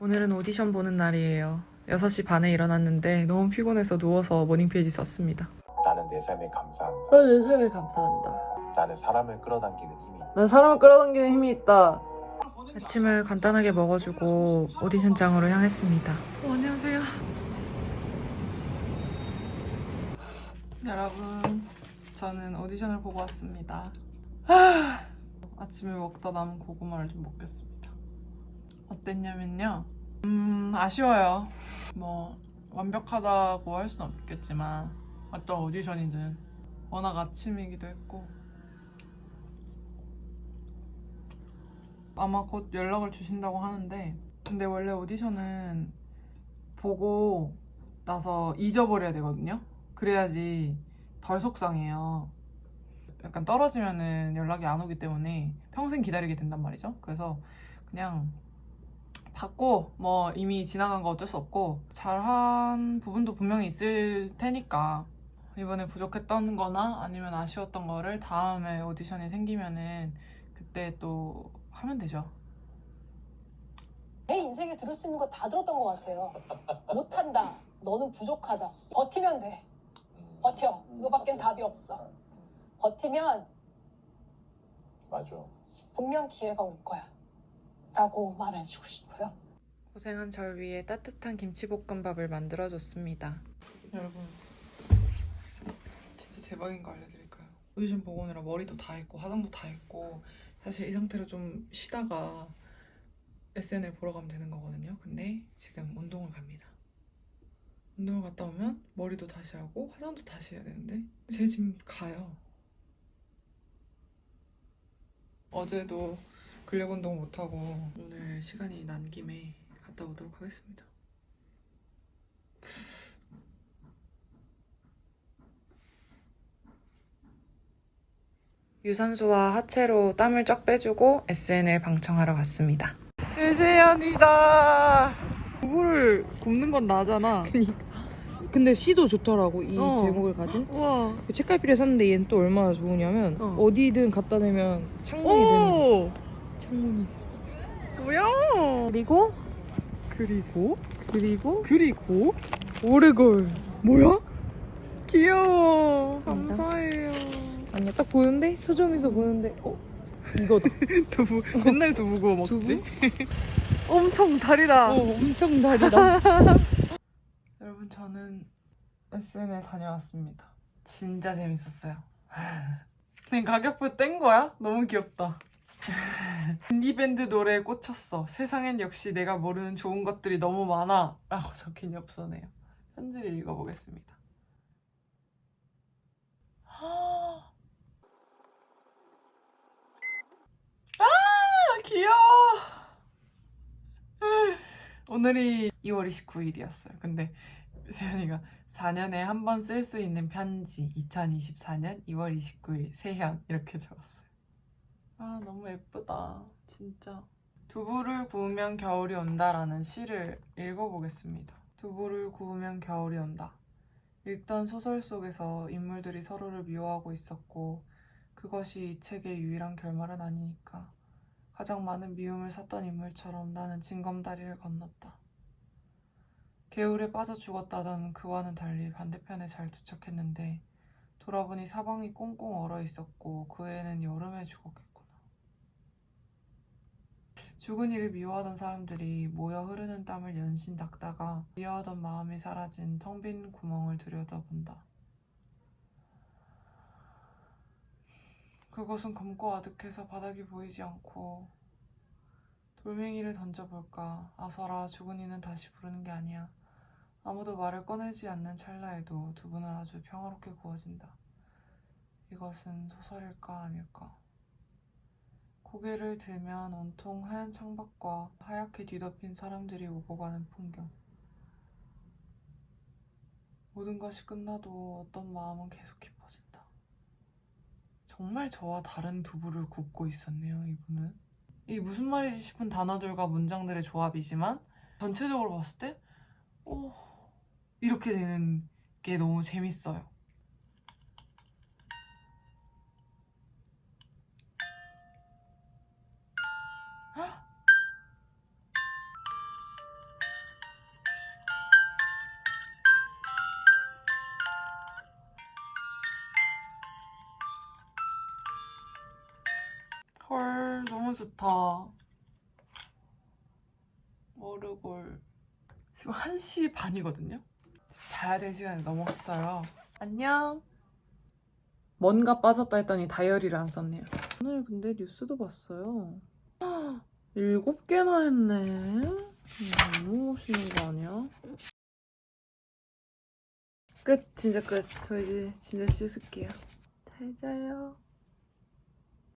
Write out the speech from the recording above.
오늘은 오디션 보는 날이에요. 6시 반에 일어났는데 너무 피곤해서 누워서 모닝페이지 썼습니다. 나는 내 삶에 감사한다. 아, 내 삶에 감사한다. 나는 사람을 끌어당기는 힘이 난 사람을 끌어당기는 힘이 있다. 아침을 간단하게 먹어주고 오디션장으로 향했습니다. 어, 안녕하세요. 여러분, 저는 오디션을 보고 왔습니다. 아침에 먹다 남은 고구마를 좀 먹겠습니다. 어땠냐면요. 음, 아쉬워요. 뭐, 완벽하다고 할 수는 없겠지만, 어떤 오디션이든 워낙 아침이기도 했고, 아마 곧 연락을 주신다고 하는데 근데 원래 오디션은 보고 나서 잊어버려야 되거든요 그래야지 덜 속상해요 약간 떨어지면은 연락이 안 오기 때문에 평생 기다리게 된단 말이죠 그래서 그냥 받고 뭐 이미 지나간 거 어쩔 수 없고 잘한 부분도 분명히 있을 테니까 이번에 부족했던 거나 아니면 아쉬웠던 거를 다음에 오디션이 생기면은 그때 또 하면 되죠. 내 인생에 들을 수 있는 거 다 들었던 것 같아요. 못한다. 너는 부족하다. 버티면 돼. 버텨. 이거밖엔 답이 없어. 버티면 맞아. 분명 기회가 올 거야. 라고 말해주고 싶어요. 고생한 절 위해 따뜻한 김치볶음밥을 만들어줬습니다. 여러분, 진짜 대박인 거 알려드릴까요? 오디션 보고 오느라 머리도 다 했고 화장도 다 했고 사실 이 상태로 좀 쉬다가 SNL 보러 가면 되는 거거든요. 근데 지금 운동을 갑니다. 운동을 갔다 오면 머리도 다시 하고 화장도 다시 해야 되는데 제 지금 가요. 어제도 근력 운동 못 하고 오늘 시간이 난 김에 갔다 오도록 하겠습니다. 유산소와 하체로 땀을 쫙 빼주고 SNL 방청하러 갔습니다. 세세연이다. 두부를 굽는 건 나잖아. 근데 시도 좋더라고 이 어. 제목을 가진 우와. 그 책갈피를 샀는데 얘는 또 얼마나 좋으냐면 어. 어. 디든 갖다 대면 창문이 되는 오. 창문이 뭐야? 그리고 그리고 그리고 그리고 오르골 뭐야? 귀여워. 감사합니다. 감사해요. 아니야 딱 보는데 서점에서 보는데 어 이거다 두부 맨날 두부 구워 먹지? 두부? 엄청 다리다. 어 엄청 다리다 여러분 저는 SNL 다녀왔습니다. 진짜 재밌었어요. 그냥 가격표 뗀 거야? 너무 귀엽다. 인디밴드 노래에 꽂혔어. 세상엔 역시 내가 모르는 좋은 것들이 너무 많아. 라고 적힌 엽서네요. 편지를 읽어보겠습니다. 아, 귀여워. 오늘이 2월 29일이었어요. 근데 세연이가 4년에 한 번 쓸 수 있는 편지 2024년 2월 29일 세현 이렇게 적었어요. 아 너무 예쁘다 진짜. 두부를 구우면 겨울이 온다라는 시를 읽어보겠습니다. 두부를 구우면 겨울이 온다. 읽던 소설 속에서 인물들이 서로를 미워하고 있었고 그것이 이 책의 유일한 결말은 아니니까 가장 많은 미움을 샀던 인물처럼 나는 징검다리를 건넜다. 개울에 빠져 죽었다던 그와는 달리 반대편에 잘 도착했는데 돌아보니 사방이 꽁꽁 얼어 있었고 그 애는 여름에 죽었겠구나. 죽은 이를 미워하던 사람들이 모여 흐르는 땀을 연신 닦다가 미워하던 마음이 사라진 텅 빈 구멍을 들여다본다. 그곳은 검고 아득해서 바닥이 보이지 않고 돌멩이를 던져볼까 아서라 죽은 이는 다시 부르는 게 아니야. 아무도 말을 꺼내지 않는 찰나에도 두부는 아주 평화롭게 구워진다. 이것은 소설일까 아닐까 고개를 들면 온통 하얀 창밖과 하얗게 뒤덮인 사람들이 오고 가는 풍경 모든 것이 끝나도 어떤 마음은 계속 깊어진다 정말 저와 다른 두부를 굽고 있었네요, 이분은. 이 무슨 말이지 싶은 단어들과 문장들의 조합이지만 전체적으로 봤을 때 오, 이렇게 되는 게 너무 재밌어요. 너무 좋다. 오르골. 지금 1시 반이거든요? 자야 될 시간이 넘었어요. 안녕. 뭔가 빠졌다 했더니 다이어리를 안 썼네요. 오늘 근데 뉴스도 봤어요. 일곱 개나 했네. 너무 멋있는 거 아니야? 끝. 진짜 끝. 저 이제 진짜 씻을게요. 잘 자요.